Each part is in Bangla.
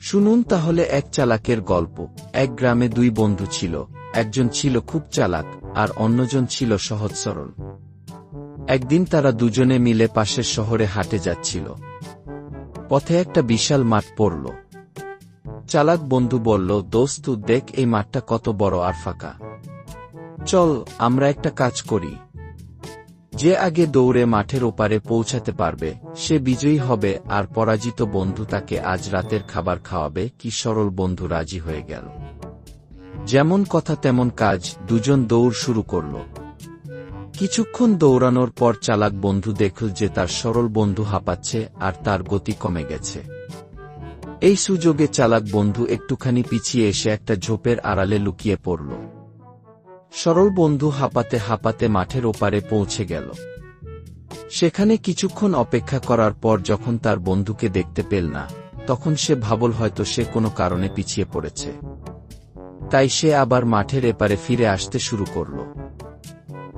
শুনুন তাহলে এক চালাকের গল্প। এক গ্রামে দুই বন্ধু ছিল। একজন ছিল খুব চালাক, আর অন্যজন ছিল সহজ সরল। একদিন তারা দুজনে মিলে পাশের শহরে হাটে যাচ্ছিল। পথে একটা বিশাল মাঠ পড়ল। চালাক বন্ধু বলল, দোস্ত, দেখ এই মাঠটা কত বড় আর ফাঁকা। চল, আমরা একটা কাজ করি। যে আগে দৌড়ে মাঠের ওপারে পৌঁছাতে পারবে, সে বিজয়ী হবে আর পরাজিত বন্ধু তাকে আজ রাতের খাবার খাওয়াবে, কি সরল বন্ধু রাজি হয়ে গেল। যেমন কথা তেমন কাজ, দুজন দৌড় শুরু করল। কিছুক্ষণ দৌড়ানোর পর চালাক বন্ধু দেখল যে তার সরল বন্ধু হাঁপাচ্ছে আর তার গতি কমে গেছে। এই সুযোগে চালাক বন্ধু একটুখানি পিছিয়ে এসে একটা ঝোপের আড়ালে লুকিয়ে পড়ল। সরল বন্ধু হাঁপাতে হাঁপাতে মাঠের ওপারে পৌঁছে গেল। সেখানে কিছুক্ষণ অপেক্ষা করার পর যখন তার বন্ধুকে দেখতে পেল না, তখন সে ভাবল হয়তো সে কোনো কারণে পিছিয়ে পড়েছে। তাই সে আবার মাঠের এপারে ফিরে আসতে শুরু করল।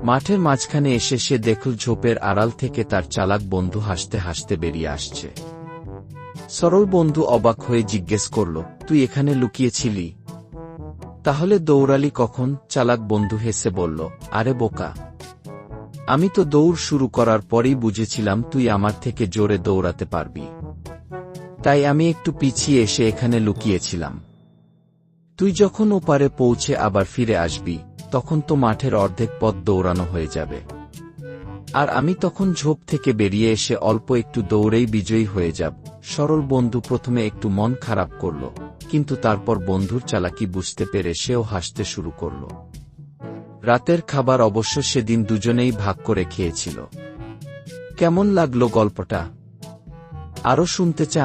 মাঠের মাঝখানে এসে সে দেখল ঝোপের আড়াল থেকে তার চালাক বন্ধু হাসতে হাসতে বেরিয়ে আসছে। সরল বন্ধু অবাক হয়ে জিজ্ঞেস করল, তুই এখানে লুকিয়েছিলি? তাহলে দৌড়ালি কখন? চালাক বন্ধু হেসে বলল, আরে বোকা। আমি তো দৌড় শুরু করার পরেই বুঝেছিলাম তুই আমার থেকে জোরে দৌড়াতে পারবি। তাই আমি একটু পিছিয়ে এসে এখানে লুকিয়েছিলাম। তুই যখন ওপারে পৌঁছে আবার ফিরে আসবি, তখন তো মাঠের অর্ধেক পথ দৌড়ানো হয়ে যাবে। আর আমি তখন ঝোপ থেকে বেরিয়ে এসে অল্প একটু দৌড়েই বিজয়ী হয়ে যাব। সরল বন্ধু প্রথমে একটু মন খারাপ করল। কিন্তু তারপর বন্ধুর চালাকি বুঝতে পেরে সেও হাসতে শুরু করল। রাতের খাবার অবশ্য সেদিন দুজনেই ভাগ করে খেয়েছিল। কেমন লাগল গল্পটা? আরও শুনতে চান?